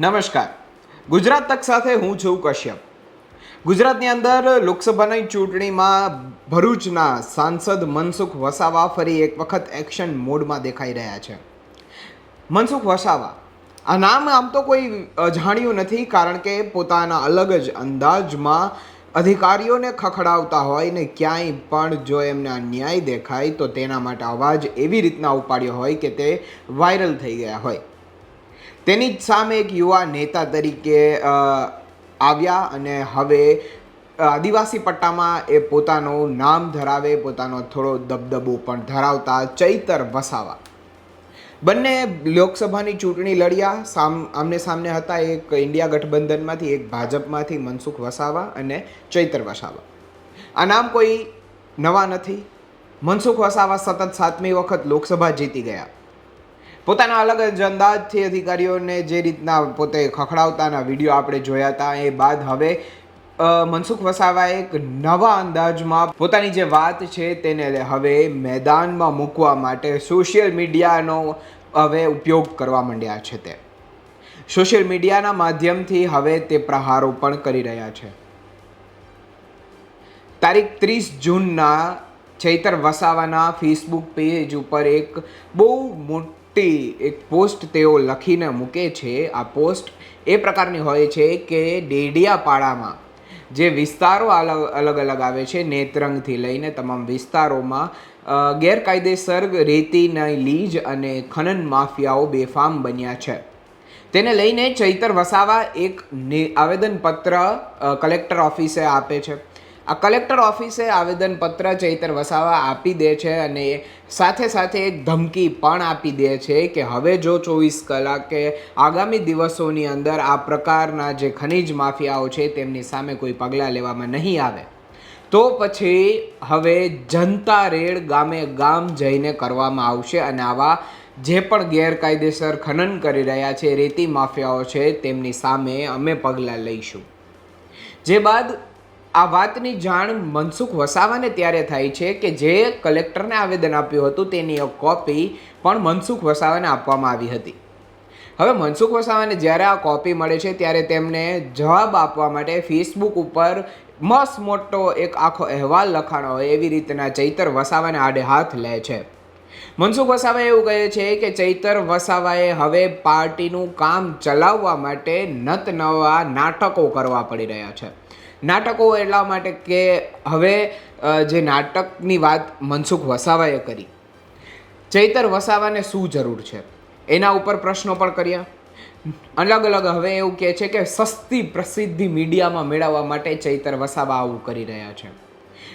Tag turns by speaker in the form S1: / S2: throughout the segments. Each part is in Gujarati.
S1: નમસ્કાર. ગુજરાત તક સાથે હું છું કશ્યપ. ગુજરાતની અંદર લોકસભાની ચૂંટણીમાં ભરૂચના સાંસદ મનસુખ વસાવા ફરી એક વખત એક્શન મોડમાં દેખાઈ રહ્યા છે. મનસુખ વસાવા, આ નામ આમ તો કોઈ અજાણ્યું નથી કારણ કે પોતાના અલગ જ અંદાજમાં અધિકારીઓને ખખડાવતા હોય ને ક્યાંય પણ જો એમને અન્યાય દેખાય તો તેના માટે અવાજ એવી રીતના ઉપાડ્યો હોય કે તે વાયરલ થઈ ગયા હોય. તેની જ સામે એક યુવા નેતા તરીકે આવ્યા અને હવે આદિવાસી પટ્ટામાં એ પોતાનું નામ ધરાવે, પોતાનો થોડો દબદબો પણ ધરાવતા ચૈતર વસાવા. બંને લોકસભાની ચૂંટણી લડ્યા. સામ, આમને સામને હતા એક ઇન્ડિયા ગઠબંધનમાંથી, એક ભાજપમાંથી મનસુખ વસાવા અને ચૈતર વસાવા. આ નામ કોઈ નવા નથી. મનસુખ વસાવા સતત સાતમી વખત લોકસભા જીતી ગયા. પોતાના અલગ જ અંદાજથી અધિકારીઓને જે રીતના પોતે ખખડાવતાના વીડિયો આપણે જોયા હતા એ બાદ હવે મનસુખ વસાવા એક નવા અંદાજમાં પોતાની જે વાત છે તેને હવે મેદાનમાં મૂકવા માટે સોશિયલ મીડિયાનો હવે ઉપયોગ કરવા માંડ્યા છે તે. સોશિયલ મીડિયાના માધ્યમથી હવે તે પ્રહારો પણ કરી રહ્યા છે. તારીખ ત્રીસ જૂનના ચૈતર વસાવાના ફેસબુક પેજ ઉપર એક બહુ મોટી એક પોસ્ટ તેઓ લખીને મૂકે છે. આ પોસ્ટ એ પ્રકારની હોય છે કે ડેડિયાપાડામાં, જે વિસ્તારો અલગ અલગ આવે છે નેત્રંગથી લઈને તમામ વિસ્તારોમાં ગેરકાયદેસર રેતીની લીજ અને ખનન માફિયાઓ બેફામ બન્યા છે. તેને લઈને ચૈતર વસાવા એક આવેદનપત્ર કલેક્ટર ઓફિસે આપે છે. આ કલેક્ટર ઓફિસે આવેદનપત્ર ચૈતર વસાવા આપી દે છે અને સાથે સાથે એક ધમકી પણ આપી દે છે કે હવે જો ચોવીસ કલાકે આગામી દિવસોની અંદર આ પ્રકારના જે ખનિજ માફિયાઓ છે તેમની સામે કોઈ પગલાં લેવામાં નહીં આવે. તો પછી હવે જનતા રેડ ગામે ગામ જઈને કરવામાં આવશે અને આવા જે પણ ગેરકાયદેસર ખનન કરી રહ્યા છે, રેતી માફિયાઓ છે, તેમની સામે અમે પગલાં લઈશું. જે બાદ આ વાતની જાણ મનસુખ વસાવાને ત્યારે થાય છે કે જે કલેક્ટરને આવેદન આપ્યું હતું તેની એક કોપી પણ મનસુખ વસાવાને આપવામાં આવી હતી. હવે મનસુખ વસાવાને જ્યારે આ કોપી મળે છે ત્યારે તેમને જવાબ આપવા માટે ફેસબુક ઉપર મસ્ત મોટો એક આખો અહેવાલ લખાણો હોય એવી રીતના ચૈતર વસાવાને આડે હાથ લે છે. મનસુખ વસાવા એવું કહે છે કે ચૈતર વસાવાએ હવે પાર્ટીનું કામ ચલાવવા માટે નત નવા નાટકો કરવા પડી રહ્યા છે. નાટકો એટલા માટે કે હવે જે નાટકની વાત મનસુખ વસાવાએ કરી. ચૈતર વસાવાને શું જરૂર છે? એના ઉપર પ્રશ્નો પણ કર્યા. અલગ અલગ હવે એવું કહે છે કે સસ્તી પ્રસિદ્ધિ મીડિયામાં મેળવવા માટે ચૈતર વસાવા આવું કરી રહ્યા છે.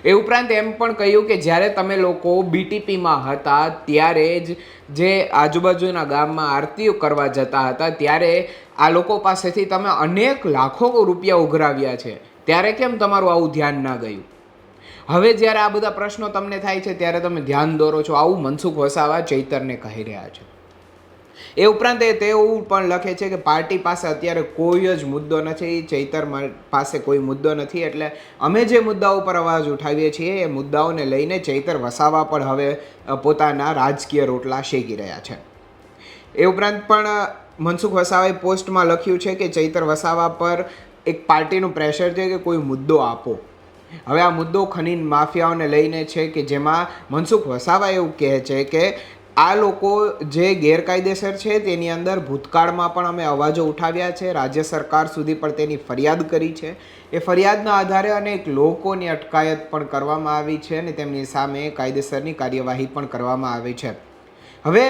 S1: એ ઉપરાંત એમ પણ કહ્યું કે જ્યારે તમે લોકો બીટીપીમાં હતા, ત્યારે જ જે આજુબાજુના ગામમાં આરતીઓ કરવા જતા હતા, ત્યારે આ લોકો પાસેથી તમે અનેક લાખો રૂપિયા ઉઘરાવ્યા છે. ત્યારે કેમ તમારું આવું ધ્યાન ના ગયું? હવે જ્યારે આ બધા પ્રશ્નો તમને થાય છે, ત્યારે તમે ધ્યાન દોરો છો. આવું મનસુખ વસાવા ચૈતરને કહી રહ્યા છે. એ ઉપરાંત એ તેવું પણ લખે છે કે પાર્ટી પાસે અત્યારે કોઈ જ મુદ્દો નથી. ચૈતર પાસે કોઈ મુદ્દો નથી. એટલે અમે જે મુદ્દાઓ ઉપર અવાજ ઉઠાવીએ છીએ, એ મુદ્દાઓને લઈને ચૈતર વસાવા પણ હવે પોતાના રાજકીય રોટલા શેકી રહ્યા છે. એ ઉપરાંત પણ મનસુખ વસાવાએ પોસ્ટમાં લખ્યું છે કે ચૈતર વસાવા પર એક પાર્ટીનું પ્રેશર છે કે કોઈ મુદ્દો આપો. હવે આ મુદ્દો ખનીન માફિયાઓને લઈને છે કે જેમાં મનસુખ વસાવા એવું કહે છે કે આ લોકો જે ગેરકાયદેસર છે તેની અંદર ભૂતકાળમાં પણ અમે અવાજો ઉઠાવ્યા છે. રાજ્ય સરકાર સુધી પણ તેની ફરિયાદ કરી છે. એ ફરિયાદના આધારે અનેક લોકોની અટકાયત પણ કરવામાં આવી છે અને તેમની સામે કાયદેસરની કાર્યવાહી પણ કરવામાં આવી છે. હવે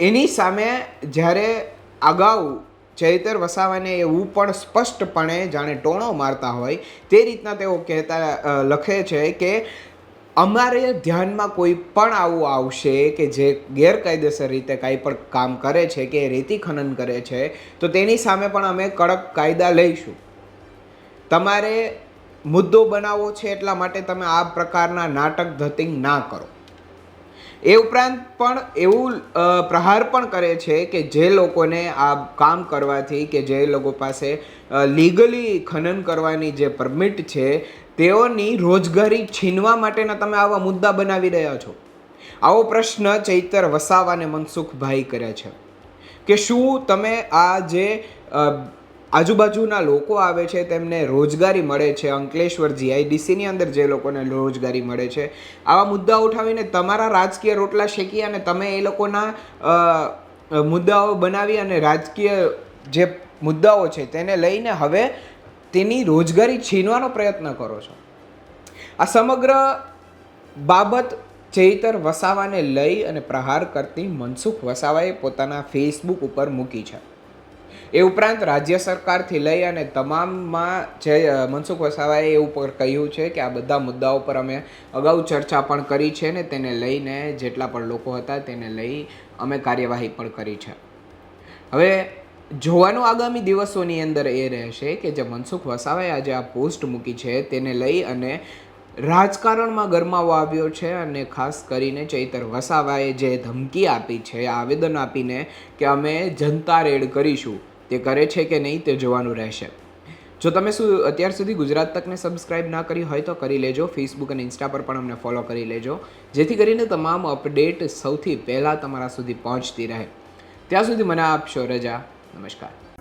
S1: એની સામે જ્યારે અગાઉ ચૈતર વસાવાને એવું પણ સ્પષ્ટપણે જાણે ટોણો મારતા હોય તે રીતના તેઓ કહેતા લખે છે કે અમારે ધ્યાનમાં કોઈ પણ આવું આવશે કે જે ગેરકાયદેસર રીતે કાંઈ પણ કામ કરે છે કે રેતી ખનન કરે છે, તો તેની સામે પણ અમે કડક કાયદા લઈશું. તમારે મુદ્દો બનાવવો છે એટલા માટે તમે આ પ્રકારના નાટક ધતિંગ ના કરો. એ ઉપરાંત પણ એવું પ્રહાર પણ કરે છે કે જે લોકોને આ કામ કરવાથી કે જે લોકો પાસે લીગલી ખનન કરવાની જે પરમિટ છે, તેઓની રોજગારી છીનવા માટેના તમે આવા મુદ્દા બનાવી રહ્યા છો. આવો પ્રશ્ન ચૈતર વસાવાને મનસુખભાઈ કર્યા છે. કે શું તમે આ જે આજુબાજુના લોકો આવે છે, તેમને રોજગારી મળે છે. અંકલેશ્વર જીઆઈડીસીની અંદર જે લોકોને રોજગારી મળે છે. આવા મુદ્દા ઉઠાવીને તમારા રાજકીય રોટલા શેકી અને તમે એ લોકોના મુદ્દાઓ બનાવી અને રાજકીય જે મુદ્દાઓ છે તેને લઈને હવે તેની રોજગારી છીનવાનો પ્રયત્ન કરો છો. આ સમગ્ર બાબત ચૈતર વસાવાને લઈ અને પ્રહાર કરતી મનસુખ વસાવાએ પોતાના ફેસબુક ઉપર મૂકી છે. એ ઉપરાંત રાજ્ય સરકારથી લઈ અને તમામમાં જે મનસુખ વસાવાએ એ ઉપર કહ્યું છે કે આ બધા મુદ્દાઓ પર અમે અગાઉ ચર્ચા પણ કરી છે ને તેને લઈને જેટલા પણ લોકો હતા તેને લઈ અમે કાર્યવાહી પણ કરી છે. હવે જોવાનું આગામી દિવસોની અંદર એ રહેશે કે જે મનસુખ વસાવાએ આજે આ પોસ્ટ મૂકી છે તેને લઈ અને રાજકારણમાં ગરમાવો આવ્યો છે અને ખાસ કરીને ચૈતર વસાવાએ જે ધમકી આપી છે, આવેદન આપીને કે અમે જનતા રેડ કરીશું. તે કરે છે કે નહીં તે જોવાનું રહેશે. જો તમે શું અત્યાર સુધી ગુજરાત તકને સબસ્ક્રાઇબ ના કરી હોય તો કરી લેજો. ફેસબુક અને ઇન્સ્ટા પર પણ અમને ફોલો કરી લેજો. જેથી કરીને તમામ અપડેટ સૌથી પહેલાં તમારા સુધી પહોંચતી રહે. ત્યાં સુધી મને આપશો રજા. નમસ્કાર.